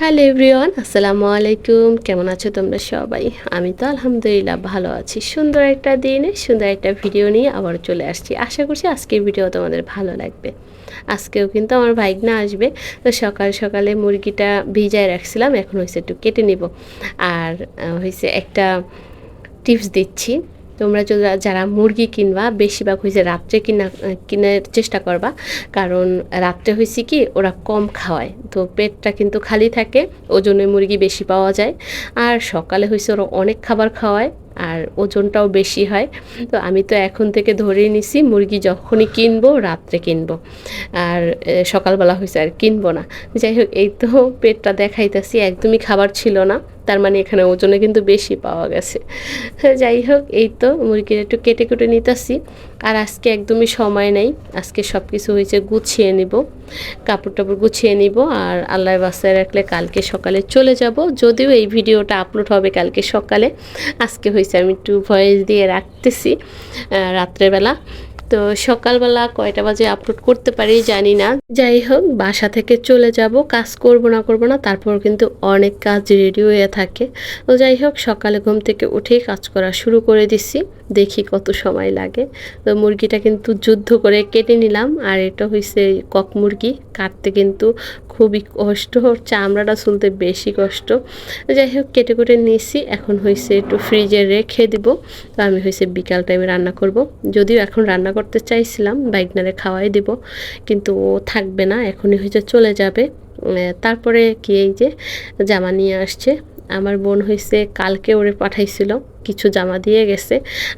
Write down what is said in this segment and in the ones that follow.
Hello everyone, আসসালামু আলাইকুম। কেমন আছো তোমরা সবাই? আমি তো আলহামদুলিল্লাহ ভালো আছি। সুন্দর একটা দিনে, সুন্দর একটা ভিডিও নিয়ে আবার চলে আসছি। আশা করছি আজকের ভিডিও তোমাদের ভালো লাগবে। আজকেও কিন্তু আমার ভাইগনা আসবে, তো সকাল সকালে মুরগিটা ভিজায় রাখছিলাম, এখন হয়েছে একটু কেটে নিব। আর হয়েছে একটা টিপস দিচ্ছি। তোমরা যদি যারা মুরগি কিনবা, বেশিরভাগ হয়েছে রাত্রে কিনা, কিনার চেষ্টা করবা। কারণ রাত্রে হয়েছে কি, ওরা কম খাওয়ায়। তো পেটটা কিন্তু খালি থাকে ওজনে মুরগি বেশি পাওয়া যায়। আর সকালে হয়েছে ওরা অনেক খাবার খাওয়ায়। আর ওজনটাও বেশি হয়। তো আমি তো এখন থেকে ধরেই নিছি, মুরগি যখনই কিনবো রাত্রে কিনবো। আর সকালবেলা হয়েছে আর কিনবো না। যাই হোক, এই তো পেটটা দেখাইতেছি, একদমই খাবার ছিল না। তার মানে এখানে ওজনে কিন্তু বেশি পাওয়া গেছে। যাই হোক, এই তো মুরগির একটু কেটে কুটে নিতেছি। আর আজকে একদমই সময় নেই। আজকে সব কিছু হয়েছে গুছিয়ে নিব। কাপড় টাপড় গুছিয়ে নিব আর আল্লাহ বাসায় রাখলে কালকে সকালে চলে যাব। যদিও এই ভিডিওটা আপলোড হবে কালকে সকালে। আজকে হয়েছে আমি একটু ভয়েস দিয়ে রাখতেছি রাত্রেবেলা। তো সকালবেলা কয়টা বাজে আপলোড করতে পারি জানি না। যাই হোক, বাসা থেকে চলে যাব, কাজ করব না করব না, তারপর কিন্তু অনেক কাজ রেডি হয়ে থাকে। তো যাই হোক, সকালে ঘুম থেকে উঠেই কাজ করা শুরু করে দিছি, দেখি কত সময় লাগে। তো মুরগিটা কিন্তু যুদ্ধ করে কেটে নিলাম, আর এটা হয়েছে কক মুরগি, কাটতে কিন্তু খুবই কষ্ট চামড়াটা শুনতে বেশি কষ্ট। যাই হোক, কেটে কুটে নিয়েছি এখন হয়েছে একটু ফ্রিজে রেখে দিব। তো আমি হয়েছে বিকাল টাইমে রান্না করব, যদিও এখন রান্না করতে চাইছিলাম, বাইকনারে খাওয়াই দিব, কিন্তু ও থাকবে না, এখনই হয়েছে চলে যাবে। তারপরে কি এই যে জামা নিয়ে আসছে, আমার বোন হয়েছে কালকে ওরে পাঠাইছিল। কিছু জামা দিয়ে গেছে।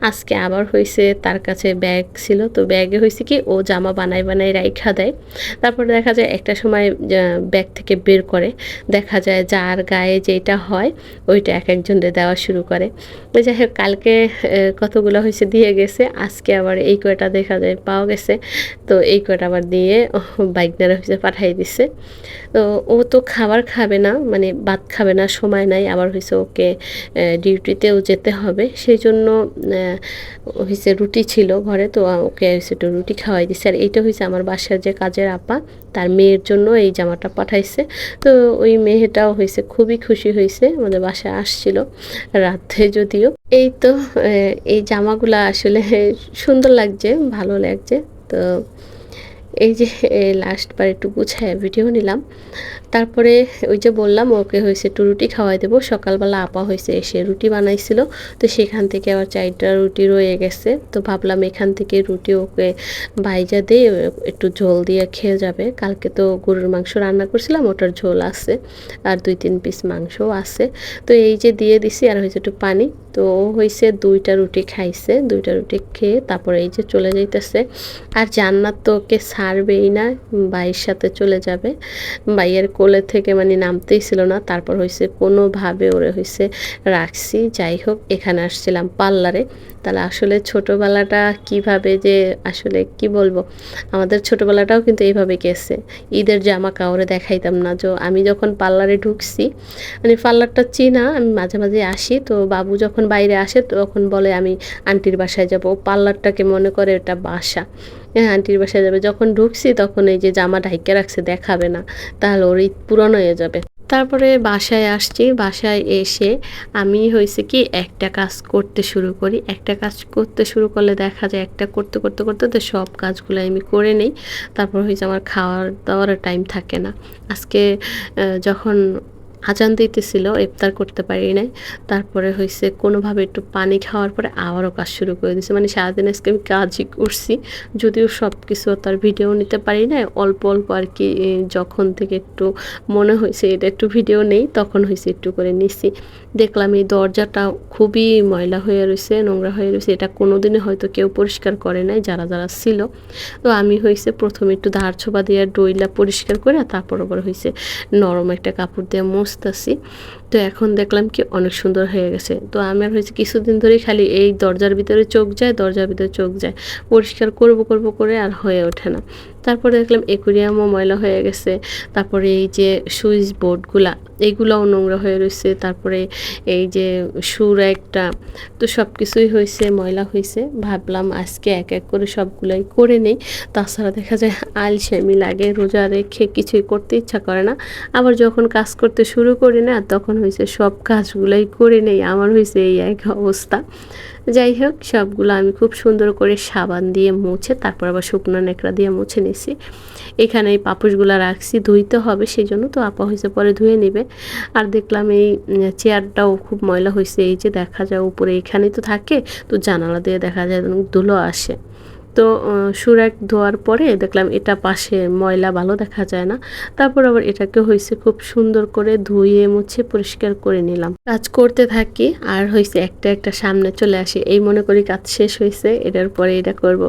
আজকে আবার হয়েছে তার কাছে ব্যাগ ছিল, তো ব্যাগে হয়েছে কি ও জামা বানাই বানাই রাইখা দেয়। তারপর দেখা যায় একটা সময় ব্যাগ থেকে বের করে। দেখা যায় যার গায়ে যেটা হয়, ওইটা এক একজনকে দেওয়া শুরু করে। ওই যাই হোক, কালকে কতগুলো হয়েছে দিয়ে গেছে। আজকে আবার এই কয়টা দেখা যায় পাওয়া গেছে। তো এই কয়টা আবার দিয়ে বাইক দ্বারা হয়েছে পাঠিয়ে দিছে। তো ও তো খাবার খাবে না মানে ভাত খাবে না, সময় নাই। আবার হয়েছে ওকে ডিউটিতেও যেতে হবে। সেই জন্য হয়েছে রুটি ছিল ঘরে, তো ওকে হয়েছে একটু রুটি খাওয়াই দিছে। আর এইটা হয়েছে আমার বাসার যে কাজের আপা, তার মেয়ের জন্য এই জামাটা পাঠাইছে। তো ওই মেয়েটাও হয়েছে খুবই খুশি হয়েছে আমাদের বাসায় আসছিল রাত্রে যদিও। এই তো এই জামাগুলা আসলে সুন্দর লাগছে, ভালো লাগছে। তো এই যে লাস্ট বার একটু গুছায় ভিডিও নিলাম। তারপরে ওই যে বললাম, ওকে হয়েছে একটু রুটি খাওয়াই দেবো। সকালবেলা আপা হয়েছে এসে রুটি বানাইছিল। তো সেখান থেকে আবার চারটা রুটি রয়ে গেছে। তো ভাবলাম এখান থেকে রুটি ওকে ভাইজা দিয়ে একটু ঝোল দিয়ে খেয়ে যাবে। কালকে তো গরুর মাংস রান্না করছিলাম, ওটার ঝোল আছে। আর দুই তিন পিস মাংসও আছে। তো এই যে দিয়ে দিছি, আর হয়েছে একটু পানি। তো ও হয়েছে দুইটা রুটি খাইছে, দুইটা রুটি খেয়ে তারপরে এই যে চলে যাইতেছে। আর জান্নাত তো ওকে ছাড়বেই না ভাইয়ের সাথে চলে যাবে। ভাইয়ের কোলে থেকে মানে নামতেই ছিল না। তারপর হয়েছে কোনোভাবে ওরে হয়েছে রাখছি। যাই হোক, এখানে আসছিলাম পার্লারে। তাহলে আসলে ছোটোবেলাটা কীভাবে যে আসলে কি বলব? আমাদের ছোটোবেলাটাও কিন্তু এইভাবে গেছে। ঈদের জামা কাউরে দেখাইতাম না যে আমি যখন পার্লারে ঢুকছি মানে পার্লারটা চিনা, আমি মাঝে মাঝে আসি। তো বাবু যখন বাইরে আসে, তখন বলে আমি আন্টির বাসায় যাব। পার্লারটাকে মনে করে এটা বাসা। আন্টির বাসায় যাবে। যখন ঢুকছি তখন এই যে জামা ঢাইকে রাখছে, দেখাবে না। তাহলে ওর ঈদ পূরণ হয়ে যাবে। তারপরে বাসায় আসছি। বাসায় এসে আমি হয়েছে কি, একটা কাজ করতে শুরু করি। একটা কাজ করতে শুরু করলে দেখা যায় একটা করতে করতে করতে, তো সব কাজগুলো আমি করে নিই। তারপর হয়েছে আমার খাওয়ার দাওয়ার টাইম থাকে না। আজকে যখন আজান দিতেছিল, ইফতার করতে পারি নাই। তারপরে হয়েছে কোনোভাবে একটু পানি খাওয়ার পরে আবারও কাজ শুরু করে দিয়েছে। মানে সারাদিন আজকে আমি কাজই করছি, যদিও সব কিছু তার ভিডিও নিতে পারি নাই। অল্প অল্প আর কি যখন থেকে একটু মনে হয়েছে এটা একটু ভিডিও নেই, তখন হয়েছে একটু করে নিছি। দেখলাম এই দরজাটা খুবই ময়লা হয়ে রয়েছে নোংরা হয়ে রয়েছে এটা কোনোদিনই হয়তো কেউ পরিষ্কার করে নাই, যারা যারা ছিল। তো আমি হয়েছে প্রথমে একটু ধার ছোপা দিয়ে ডইলা পরিষ্কার করে তারপর আবার হয়েছে নরম একটা কাপড় দিয়ে মুছতাছি তো এখন দেখলাম কি অনেক সুন্দর হয়ে গেছে। তো আমার হয়েছে কিছুদিন ধরেই খালি এই দরজার ভিতরে চোখ যায়, দরজার ভিতরে চোখ যায়। পরিষ্কার করব করব করে আর হয়ে ওঠে না। তারপরে দেখলাম একুরিয়ামও ময়লা হয়ে গেছে। তারপরে এই যে সুইচ বোর্ডগুলা এইগুলোও নোংরা হয়ে রয়েছে তারপরে এই যে সুর একটা, তো সব কিছুই হয়েছে ময়লা হয়েছে ভাবলাম আজকে এক এক করে সবগুলোই করে নেই। তাছাড়া দেখা যায় আলসেমি লাগে, রোজা রেখে কিছুই করতে ইচ্ছা করে না। আবার যখন কাজ করতে শুরু করি না, তখন হয়েছে সব কাজগুলোই করে নেই। আমার হয়েছে এই এক অবস্থা। যাই হোক, সবগুলো আমি খুব সুন্দর করে সাবান দিয়ে মুছে, তারপর আবার শুকনো নেকড়া দিয়ে মুছে নিছি। এখানে এই পাপুসগুলো রাখছি, ধুইতে হবে সেই জন্য তো আপা হয়েছে পরে ধুয়ে নেবে। আর দেখলাম এই চেয়ারটাও খুব ময়লা হয়েছে এই যে দেখা যায় উপরে এখানেই তো থাকে, তো জানালা দিয়ে দেখা যায় ধুলো আসে। তো সুরাক ধোয়ার পরে দেখলাম এটা পাশে ময়লা ভালো দেখা যায় না। তারপর আবার এটাকে হয়েছে খুব সুন্দর করে ধুয়ে মুছে পরিষ্কার করে নিলাম। কাজ করতে থাকি, আর হয়েছে একটা একটা সামনে চলে আসে। এই মনে করি কাজ শেষ হয়েছে এটার পরে এটা করব।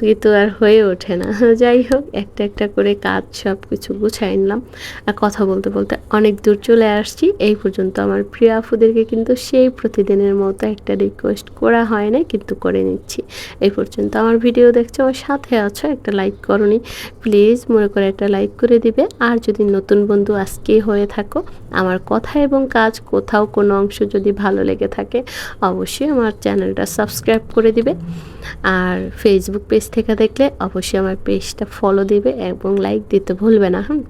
কিন্তু আর হয়ে ওঠে না। যাই হোক, একটা একটা করে কাজ সব কিছু গুছাই নিলাম। আর কথা বলতে বলতে অনেক দূর চলে আসছি। এই পর্যন্ত আমার প্রিয় আফুদেরকে কিন্তু সেই প্রতিদিনের মতো একটা রিকোয়েস্ট করা হয় না কিন্তু করে নিচ্ছি। এই পর্যন্ত আমার ভিডিও ভিডিও দেখছ, আমার সাথে আছো, একটা লাইক করনি। প্লিজ মনে করে একটা লাইক করে দিবে। আর যদি নতুন বন্ধু আজকে হয়ে থাকো, আমার কথা এবং কাজ, কোথাও কোনো অংশ যদি ভালো লেগে থাকে, অবশ্যই আমার চ্যানেলটা সাবস্ক্রাইব করে দিবে। আর ফেসবুক পেজ থেকে দেখলে অবশ্যই আমার পেজটা ফলো দিবে এবং লাইক দিতে ভুলবে না হ্যাঁ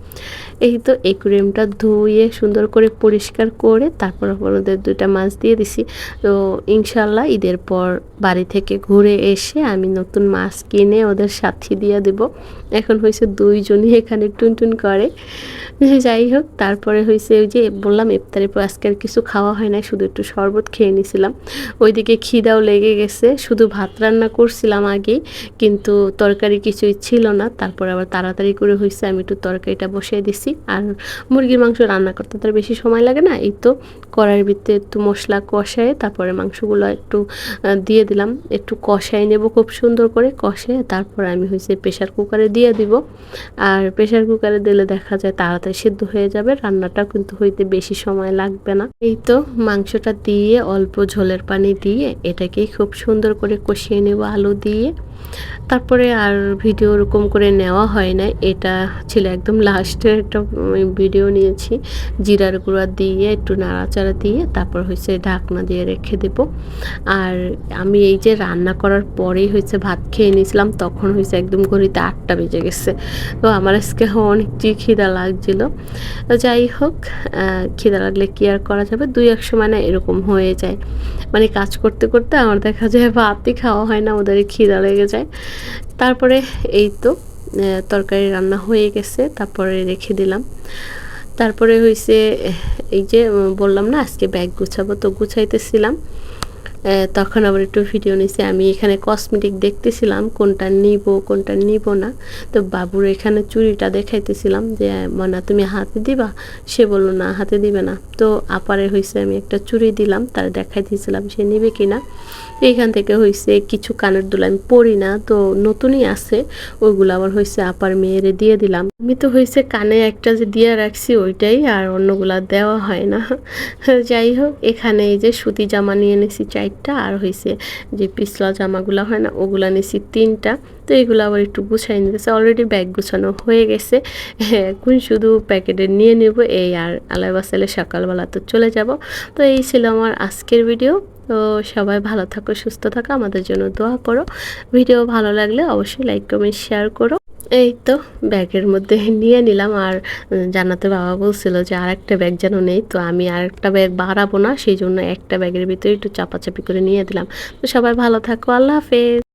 এই তো একুরিয়ামটা ধুয়ে, সুন্দর করে পরিষ্কার করে, তারপর ওদের দুইটা মাছ দিয়ে দিছি। তো ইনশাল্লাহ ঈদের পর বাড়ি থেকে ঘুরে এসে আমি নতুন মাছ কিনে ওদের সাথী দিয়ে দেব। এখন হয়েছে দুইজনই এখানে টুনটুন করে। যাই হোক, তারপরে হয়েছে ওই যে বললাম ইফতারের পর আজকে আর কিছু খাওয়া হয় না শুধু একটু শরবত খেয়ে নিছিলাম। ওইদিকে খিদাও লেগে গেছে, শুধু ভাত রান্না করছিলাম আগে কিন্তু তরকারি কিছুই ছিল না। তারপর আবার তাড়াতাড়ি করে হয়েছে, আমি একটু তরকারিটা বসিয়ে দিছি। আর মুরগির মাংস রান্না করতে তার বেশি সময় লাগে না, এই তো কড়াইয়ের ভিতরে একটু মশলা কষায় তারপরে মাংসগুলো একটু দিয়ে দিলাম। একটু কষাই নেব খুব সুন্দর করে। কষে তারপর আমি হয়েছে প্রেশার কুকারে দিয়ে দিব। আর প্রেশার কুকারে দিলে দেখা যায় তাড়াতাড়ি সিদ্ধ হয়ে যাবে, রান্নাটা কিন্তু হইতে বেশি সময় লাগবে না। এই তো মাংসটা দিয়ে অল্প ঝোলের পানি দিয়ে এটাকে খুব সুন্দর করে কষিয়ে নেব আলু দিয়ে। তারপরে আর ভিডিও ওরকম করে নেওয়া হয় না, এটা ছিল একদম লাস্টের একটা ভিডিও নিয়েছি। জিরার গুঁড়া দিয়ে একটু নাড়াচাড়া দিয়ে তারপর হয়েছে ঢাকনা দিয়ে রেখে দেব। আর আমি এই যে রান্না করার পরেই হয়েছে ভাত খেয়ে নিয়েছিলাম, তখন হয়েছে একদম ঘড়িতে আটটা বেজে গেছে। তো আমার আজকে অনেকটি খিদা লাগছিল। যাই হোক খিদা লাগলে কি আর করা যাবে? দুই এক সময় না এরকম হয়ে যায়। মানে কাজ করতে করতে আমার দেখা যায় ভাতই খাওয়া হয় না ওদের খিদা লেগে যায়। তারপরে এই তো তরকারি রান্না হয়ে গেছে, তারপরে রেখে দিলাম। তারপরে হয়েছে এই যে বললাম না, আজকে ব্যাগ গুছাবো, তো গুছাইতেছিলাম। তখন আবার একটু ভিডিও নিছি। আমি এখানে কসমেটিক দেখতেছিলাম, কোনটা নিব কোনটা নিব না। তো বাবুর এখানে চুড়িটা দেখাইতেছিলাম যে, মনা, তুমি হাতে দিবা? সে বলল, না, হাতে দিবে না। তো আপারে হয়েছে আমি একটা চুড়ি দিলাম, তার দেখাইতেছিলাম সে নিবে কিনা। এইখান থেকে হয়েছে কিছু কানের দুল আমি পরি না, তো নতুনই আছে, ওইগুলো আবার হয়েছে আপার মেয়েরে দিয়ে দিলাম। আমি তো হয়েছে কানে একটা যে দিয়ে রাখছি, ওইটাই আর অন্যগুলা দেওয়া হয় না। যাই হোক, এখানে এই যে সুতি জামা নিয়ে নিছি চারটা আর হয়েছে যে পিছলা জামাগুলো হয় না, ওগুলা নিয়েছি তিনটা। তো এগুলো আবার একটু গুছাই নিতেছে। অলরেডি ব্যাগ গুছানো হয়ে গেছে। এখন শুধু প্যাকেটে নিয়ে নেব। এই আর আলাই বাসালে সকালবেলা তো চলে যাব। তো এই ছিল আমার আজকের ভিডিও। তো সবাই ভালো থাকো, সুস্থ থাকো। আমাদের জন্য দোয়া করো। ভিডিও ভালো লাগলে অবশ্যই লাইক কমেন্ট শেয়ার করো। এই তো, ব্যাগের মধ্যে নিয়ে নিলাম আর জানাতে বাবা বলছিল যে আর একটা ব্যাগ যেন নেই, তো আমি আর একটা ব্যাগ বাড়াবো না, সেই জন্য একটা ব্যাগের ভিতরে একটু চাপাচাপি করে নিয়ে দিলাম। তো সবাই ভালো থাকো, আল্লাহ হাফেজ।